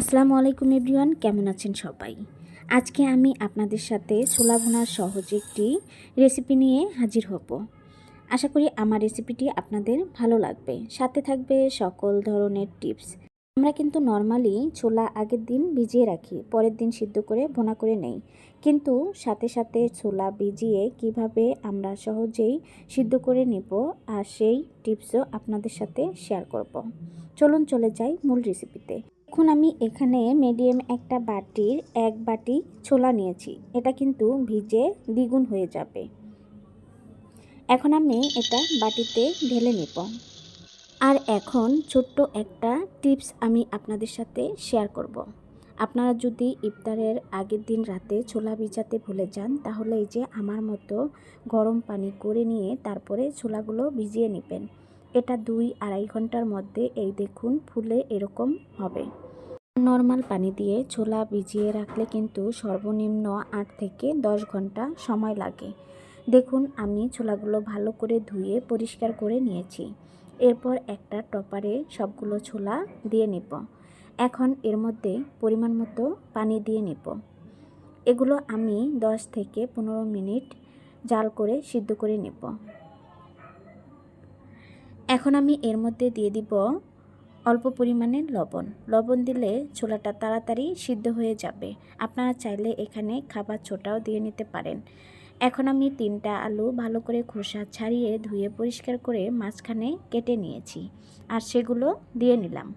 আসসালামু আলাইকুম এভরিওয়ান, কেমন আছেন সবাই? আজকে আমি আপনাদের সাথে ছোলা ভুনার সহজ একটি রেসিপি নিয়ে হাজির হব। আশা করি আমার রেসিপিটি আপনাদের ভালো লাগবে। সাথে থাকবে সকল ধরনের টিপস আমরা কিন্তু নর্মালি ছোলা আগের দিন ভিজিয়ে রাখি, পরের দিন সিদ্ধ করে ভোনা করে নেই। কিন্তু সাথে সাথে ছোলা ভিজিয়ে কীভাবে আমরা সহজেই সিদ্ধ করে নিব, আর সেই টিপসও আপনাদের সাথে শেয়ার করব। চলুন চলে যাই মূল রেসিপিতে এখন আমি এখানে মিডিয়াম একটা বাটির এক বাটি ছোলা নিয়েছি। এটা কিন্তু ভিজে দ্বিগুণ হয়ে যাবে। এখন আমি এটা বাটিতে ঢেলে নেব। আর এখন ছোট্ট একটা টিপস আমি আপনাদের সাথে শেয়ার করব। আপনারা যদি ইফতারের আগের দিন রাতে ছোলা ভিজাতে ভুলে যান, তাহলে এই যে আমার মতো গরম পানি করে নিয়ে তারপরে ছোলাগুলো ভিজিয়ে নেবেন। এটা দুই আড়াই ঘণ্টার মধ্যে এই দেখুন ফুলে এরকম হবে। নর্মাল পানি দিয়ে ছোলা ভিজিয়ে রাখলে কিন্তু সর্বনিম্ন আট থেকে দশ ঘণ্টা সময় লাগে। দেখুন আমি ছোলাগুলো ভালো করে ধুয়ে পরিষ্কার করে নিয়েছি। এরপর একটা টপারে সবগুলো ছোলা দিয়ে নিব। এখন এর মধ্যে পরিমাণ মতো পানি দিয়ে নিব। এগুলো আমি দশ থেকে পনেরো মিনিট জাল করে সিদ্ধ করে নেব। এখন আমি এর মধ্যে দিয়ে দিব অল্প পরিমাণে লবণ। লবণ দিলে ছোলাটা তাড়াতাড়ি সিদ্ধ হয়ে যাবে। আপনারা চাইলে এখানে খাবার ছোটাও দিয়ে নিতে পারেন। এখন আমি তিনটা আলু ভালো করে খোসা ছাড়িয়ে ধুয়ে পরিষ্কার করে মাঝখানে কেটে নিয়েছি আর সেগুলো দিয়ে নিলাম।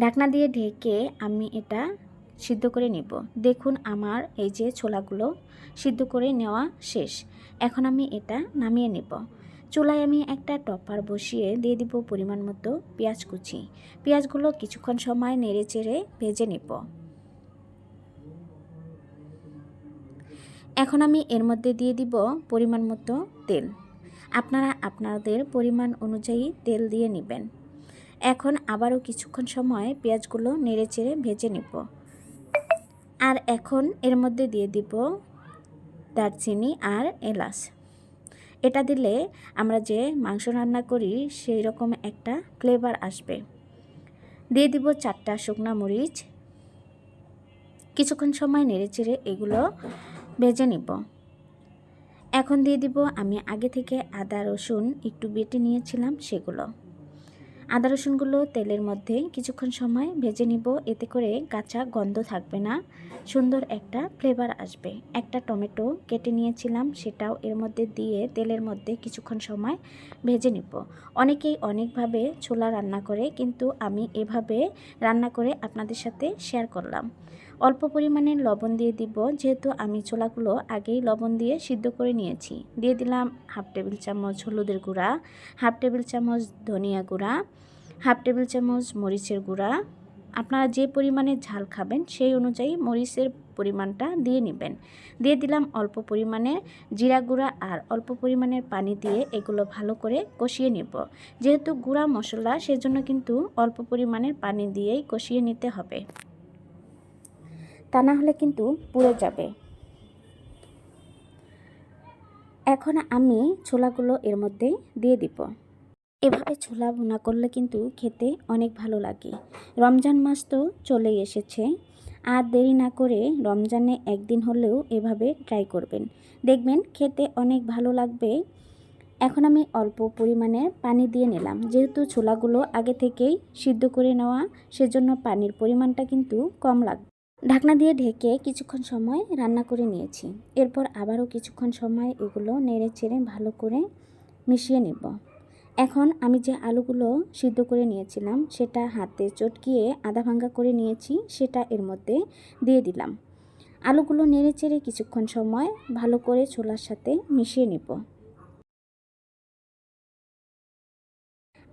ঢাকনা দিয়ে ঢেকে আমি এটা সিদ্ধ করে নিব। দেখুন আমার এই যে ছোলাগুলো সিদ্ধ করে নেওয়া শেষ। এখন আমি এটা নামিয়ে নেব। চুলায় আমি একটা টপার বসিয়ে দিয়ে দিব পরিমাণ মতো পেঁয়াজ কুচি। পেঁয়াজগুলো কিছুক্ষণ সময় নেড়ে চেড়ে ভেজে নেব। এখন আমি এর মধ্যে দিয়ে দিব পরিমাণ মতো তেল। আপনারা আপনাদের পরিমাণ অনুযায়ী তেল দিয়ে নেবেন। এখন আবারও কিছুক্ষণ সময় পেঁয়াজগুলো নেড়ে চেড়ে ভেজে নেব। আর এখন এর মধ্যে দিয়ে দিব দারচিনি আর এলাচ। এটা দিলে আমরা যে মাংস রান্না করি সেই রকম একটা ফ্লেভার আসবে। দিয়ে দিব চারটা শুকনা মরিচ। কিছুক্ষণ সময় নেড়ে চেড়ে এগুলো ভেজে নিব। এখন দিয়ে দিব আমি আগে থেকে আদা, রসুন একটু বেটে নিয়েছিলাম সেগুলো। আদা রসুনগুলো তেলের মধ্যে কিছুক্ষণ সময় ভেজে নিব। এতে করে কাঁচা গন্ধ থাকবে না। সুন্দর একটা ফ্লেভার আসবে। একটা টমেটো কেটে নিয়েছিলাম, সেটাও এর মধ্যে দিয়ে তেলের মধ্যে কিছুক্ষণ সময় ভেজে নিব। অনেকেই অনেকভাবে ছোলা রান্না করে, কিন্তু আমি এভাবে রান্না করে আপনাদের সাথে শেয়ার করলাম। অল্প পরিমাণে লবণ দিয়ে দিব, যেহেতু আমি ছোলাগুলো আগেই লবণ দিয়ে সিদ্ধ করে নিয়েছি। দিয়ে দিলাম হাফ টেবিল চামচ হলুদের গুঁড়া, হাফ টেবিল চামচ ধনিয়া গুঁড়া, হাফ টেবিল চামচ মরিচের গুঁড়া। আপনারা যে পরিমাণে ঝাল খাবেন সেই অনুযায়ী মরিচের পরিমাণটা দিয়ে নেবেন। দিয়ে দিলাম অল্প পরিমাণে জিরা গুঁড়া আর অল্প পরিমাণের পানি দিয়ে এগুলো ভালো করে কষিয়ে নিব। যেহেতু গুঁড়া মশলা, সেজন্য কিন্তু অল্প পরিমাণের পানি দিয়েই কষিয়ে নিতে হবে। তা না হলে কিন্তু পুড়ে যাবে। এখন আমি ছোলাগুলো এর মধ্যে দিয়ে দিব। এভাবে ছোলা ভুনা করলে কিন্তু খেতে অনেক ভালো লাগে। রমজান মাস তো চলেই এসেছে। আর দেরি না করে রমজানে একদিন হলেও এভাবে ট্রাই করবেন। দেখবেন খেতে অনেক ভালো লাগবে। এখন আমি অল্প পরিমাণে পানি দিয়ে নিলাম। যেহেতু ছোলাগুলো আগে থেকেই সিদ্ধ করে নেওয়া, সেজন্য পানির পরিমাণটা কিন্তু কম লাগবে। ঢাকনা দিয়ে ঢেকে কিছুক্ষণ সময় রান্না করে নিয়েছি। এরপর আবারও কিছুক্ষণ সময় এগুলো নেড়ে চেড়ে ভালো করে মিশিয়ে নেব। এখন আমি যে আলুগুলো সিদ্ধ করে নিয়েছিলাম, সেটা হাতে চটকিয়ে আধা ভাঙ্গা করে নিয়েছি, সেটা এর মধ্যে দিয়ে দিলাম। আলুগুলো নেড়ে চেড়ে কিছুক্ষণ সময় ভালো করে ছোলার সাথে মিশিয়ে নিব।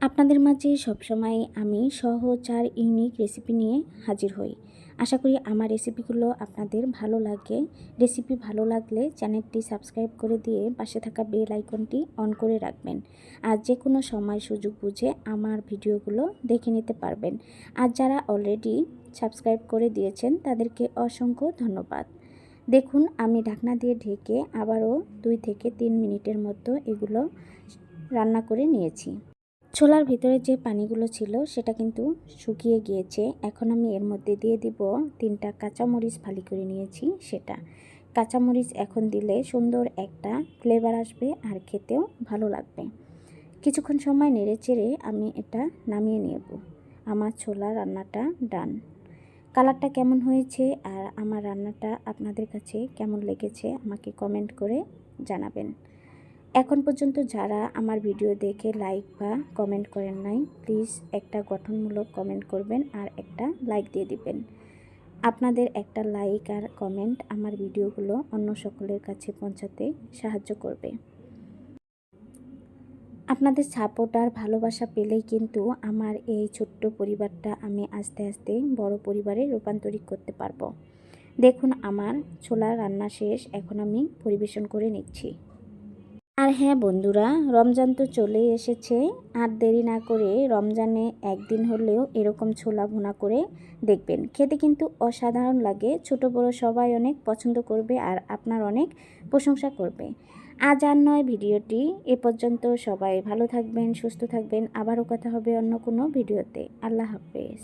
আপনাদের মাঝে সবসময় আমি সহজ আর ইউনিক রেসিপি নিয়ে হাজির হই। আশা করি আমার রেসিপিগুলো আপনাদের ভালো লাগে। রেসিপি ভালো লাগলে চ্যানেলটি সাবস্ক্রাইব করে দিয়ে পাশে থাকা বেল আইকনটি অন করে রাখবেন। আর যে কোনো সময় সুযোগ বুঝে আমার ভিডিওগুলো দেখে নিতে পারবেন। আর যারা অলরেডি সাবস্ক্রাইব করে দিয়েছেন, তাদেরকে অসংখ্য ধন্যবাদ। দেখুন, আমি ঢাকনা দিয়ে ঢেকে আবারও দুই থেকে তিন মিনিটের মতো এগুলো রান্না করে নিয়েছি। ছোলার ভিতরে যে পানিগুলো ছিল, সেটা কিন্তু শুকিয়ে গিয়েছে। এখন আমি এর মধ্যে দিয়ে দিব তিনটা কাঁচামরিচ ফালি করে নিয়েছি সেটা। কাঁচামরিচ এখন দিলে সুন্দর একটা ফ্লেভার আসবে আর খেতেও ভালো লাগবে। কিছুক্ষণ সময় নেড়ে চেড়ে আমি এটা নামিয়ে নেব। আমার ছোলা রান্নাটা ডান কালারটা কেমন হয়েছে আর আমার রান্নাটা আপনাদের কাছে কেমন লেগেছে আমাকে কমেন্ট করে জানাবেন। এখন পর্যন্ত যারা আমার ভিডিও দেখে লাইক বা কমেন্ট করেন নাই প্লিজ একটা গঠনমূলক কমেন্ট করবেন আর একটা লাইক দিয়ে দিবেন। আপনাদের একটা লাইক আর কমেন্ট আমার ভিডিওগুলো অন্য সকলের কাছে পৌঁছাতে সাহায্য করবে। আপনাদের সাপোর্ট আর ভালোবাসা পেলেই কিন্তু আমার এই ছোট্ট পরিবারটা আমি আস্তে আস্তে বড় পরিবারে রূপান্তরিত করতে পারব। দেখুন, আমার ছোলা রান্না শেষ, এখন আমি পরিবেশন করে নিচ্ছি। আর হ্যাঁ বন্ধুরা, রমজান তো চলেই এসেছে। আর দেরি না করে রমজানে একদিন হলেও এরকম ছোলা ভুনা করে দেখবেন। খেতে কিন্তু অসাধারণ লাগে। ছোট বড় সবাই অনেক পছন্দ করবে আর আপনার অনেক প্রশংসা করবে। আজ আর নয় ভিডিওটি। এ পর্যন্ত সবাই ভালো থাকবেন, সুস্থ থাকবেন। আবারও কথা হবে অন্য কোনো ভিডিওতে। আল্লাহ হাফেজ।